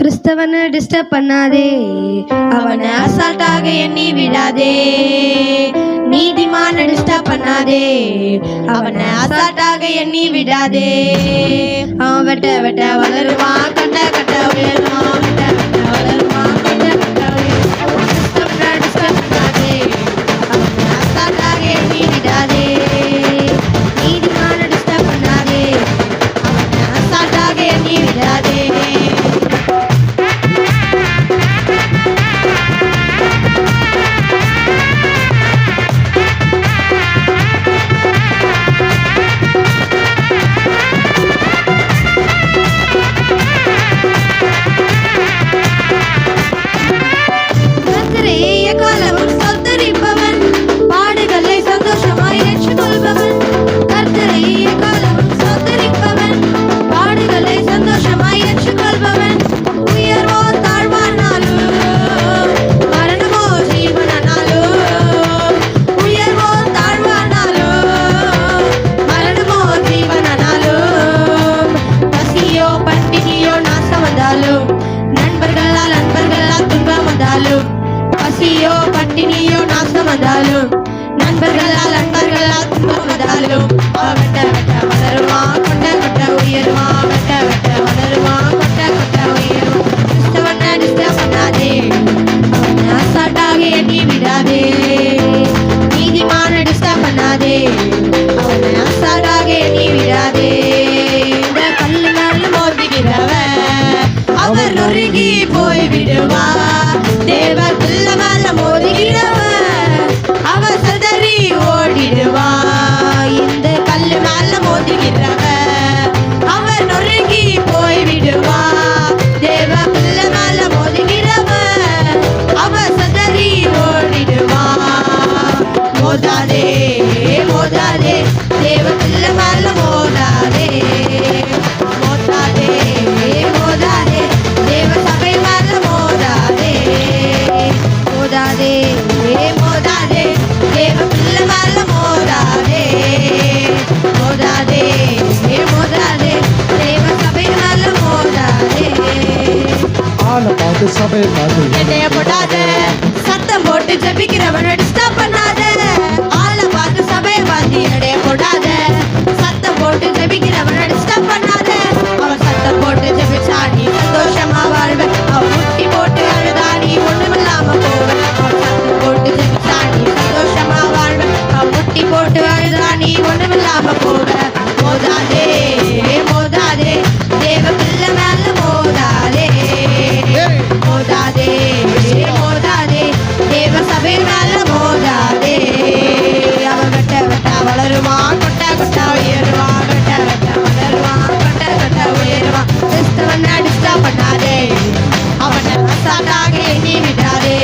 கிறிஸ்தவனை disturb பண்ணாதே. அவனை அசால்ட்டாக எண்ணி விடாதே. நீதிமான டிஸ்டர்ப் பண்ணாதே. அவனை அசால்ட்டாக எண்ணி விடாதே. அவன் வெட்ட வெட்ட வளருவான். பசியோ பட்டினியோ நாசம் வந்தாலும் நண்பர்களால் நண்பர்களால் துன்பம் வந்தாலும் வெட்ட வெட்ட வளருமா கொட்ட கொட்ட உயருமா வெட்ட வெட்ட வளருமா கொட்ட கொட்ட உயருமா. கிறிஸ்தவனை டிஸ்டர்ப் பண்ணாதே. அவனை எண்ணி விடாதே. நீதிமான டிஸ்டர்ப் பண்ணாதே. அவனை அசால்ட்டாக எண்ணி விடாதே. அவர் நொறுங்கி போய் விடுவா தேவர் பிள்ளை மேல மோதுகிறவன் அவர் சதறி ஓடிடுவா. இந்த கல்லு மேல மோதுகிறவன் அவர் நொறுங்கி போய் விடுவா தேவ பிள்ளை மேல மோதுகிறவன் அவர் சதறி ஓடிடுவா. மோதாதே மோதாதே. ஆளை பார்த்து சபை பார்த்து என்னைய போடாத சத்தம் போட்டு ஜபிக்கிறவன டிஸ்டர்ப் பண்ணாத. ಊಟಾಗಿ ನೀವಿದ್ದಾರೆ